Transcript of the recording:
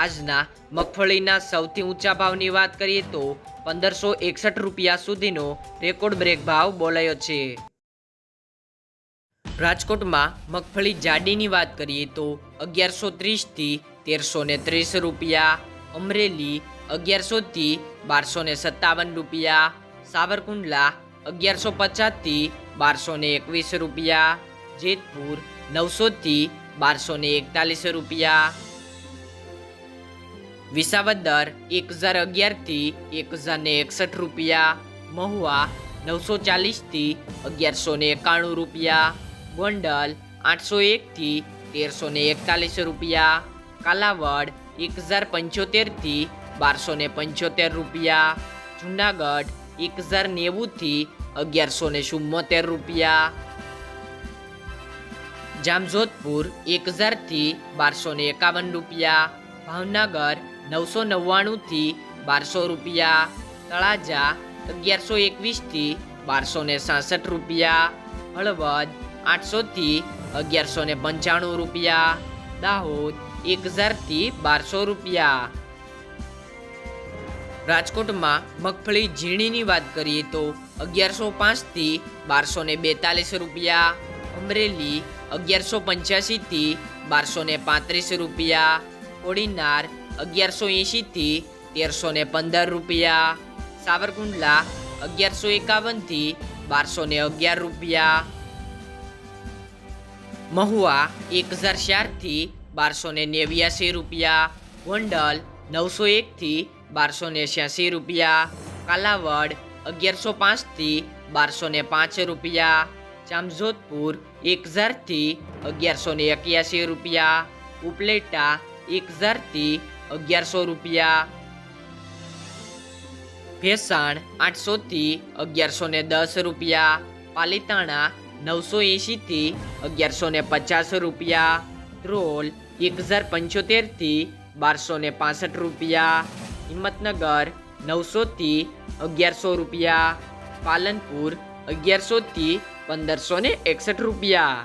આજના મગફળીના સૌથી ઊંચા ભાવની વાત કરીએ તો પંદરસો એકસઠ રૂપિયા સુધીનો રેકોર્ડ બ્રેક ભાવ બોલાયો છે. રાજકોટમાં મગફળી જાડીની વાત કરીએ તો અગિયારસો ત્રીસથી તેરસો ને ત્રીસ રૂપિયા, અમરેલી અગિયારસોથી બારસો ને સત્તાવન રૂપિયા, સાવરકુંડલા અગિયારસો પચાસથી બારસો ને એકવીસ રૂપિયા, જેતપુર નવસોથી બારસો ને એકતાલીસ રૂપિયા વિસાવદર એક હજાર અગિયારથી એક હજાર ને એકસઠ રૂપિયા, મહુવા નવસો ચાલીસથી અગિયારસો ને એકાણું રૂપિયા, ગોંડલ આઠસો એકથી તેરસો ને એકતાલીસ રૂપિયા, કાલાવડ એક હજાર પંચોતેરથી બારસો ને પંચોતેર રૂપિયા, જુનાગઢ એક હજાર નેવુંથી અગિયારસો ને ચુમ્મોતેર રૂપિયા. જામજોધપુર એક હજારથી બારસો ને એકાવન રૂપિયા, ભાવનગર નવસો નવ્વાણુંથી બારસો રૂપિયા, તળાજા અગિયારસો એકવીસથી બારસો ને સાસઠ રૂપિયા, હળવદ આઠસોથી અગિયારસો ને પંચાણું રૂપિયા, દાહોદ એક હજારથી બારસો રૂપિયા. રાજકોટમાં મગફળી ઝીણીની વાત કરીએ તો અગિયારસો પાંચથી બારસો ને બેતાલીસ રૂપિયા, અમરેલી અગિયારસો પંચ્યાસીથી બારસો ને પાંત્રીસ રૂપિયા, કોડીનાર અગિયારસો એંશીથી તેરસો ને પંદર રૂપિયા. સાવરકુંડલા અગિયારસો એકાવનથી બારસો ને અગિયાર રૂપિયા. મહુવા એક હજાર ચારથી બારસો ને નેવ્યાસી રૂપિયા. ગોંડલ નવસો એકથી બારસો ને છ્યાસી રૂપિયા. કાલાવડ અગિયારસો પાંચથી બારસો ને પાંચ રૂપિયા. જામજોધપુર એક હજારથી અગિયારસો ને એક્યાસી રૂપિયા. ઉપલેટા એક હજારથી અગિયારસો રૂપિયા. ભેસાણ આઠસોથી અગિયારસો ને દસ રૂપિયા. પાલીતાણા નવસો એંશીથી અગિયારસો ને પચાસ રૂપિયા. ધ્રોલ એક હજાર પંચોતેરથી બારસો ને પાસઠ રૂપિયા. હિંમતનગર નવસોથી અગિયારસો રૂપિયા. પાલનપુર અગિયારસોથી પંદરસો ને એકસઠ રૂપિયા.